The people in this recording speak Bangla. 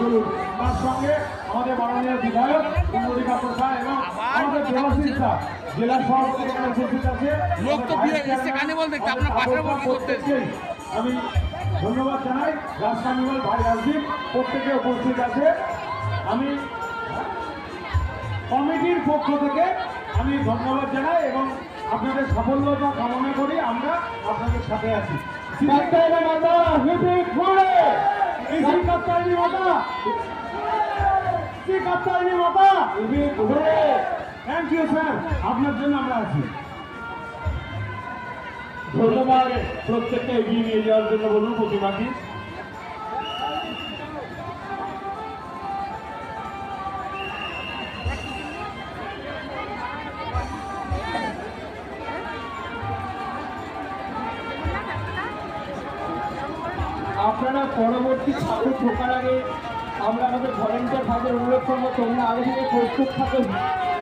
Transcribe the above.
চলুন। তার সঙ্গে আমাদের মাননীয় বিধায়ক এবং আমাদের দেবাশিস স্যার জেলা সভাপতি এখানে উপস্থিত আছে। লোক তো ভিড় এসছে কানিবল দেখতে, আপনার পাশের উপর কি করতেছে? প্রত্যেককেই আমি ধন্যবাদ জানাই রাজকানিবল ভাই রাজদীপ প্রত্যেকে উপস্থিত আছে। আমি কমিটির পক্ষ থেকে আমি ধন্যবাদ জানাই এবং আপনাদের সাফল্যতা কামনা করি আমরা আপনাদের সাথে আছি। মাতা ঘুরে মাতা স্যার আপনার জন্য আমরা আছি ধন্যবাদ প্রত্যেককে এগিয়ে নিয়ে যাওয়ার জন্য বলুন প্রতিমাকে আপনারা পরবর্তী ছাত্র ঢোকার আগে আমরা আমাদের ভলেন্টিয়ার ভাগের অনুরোধ করব, তোমরা আগে থেকে প্রস্তুত থাকো।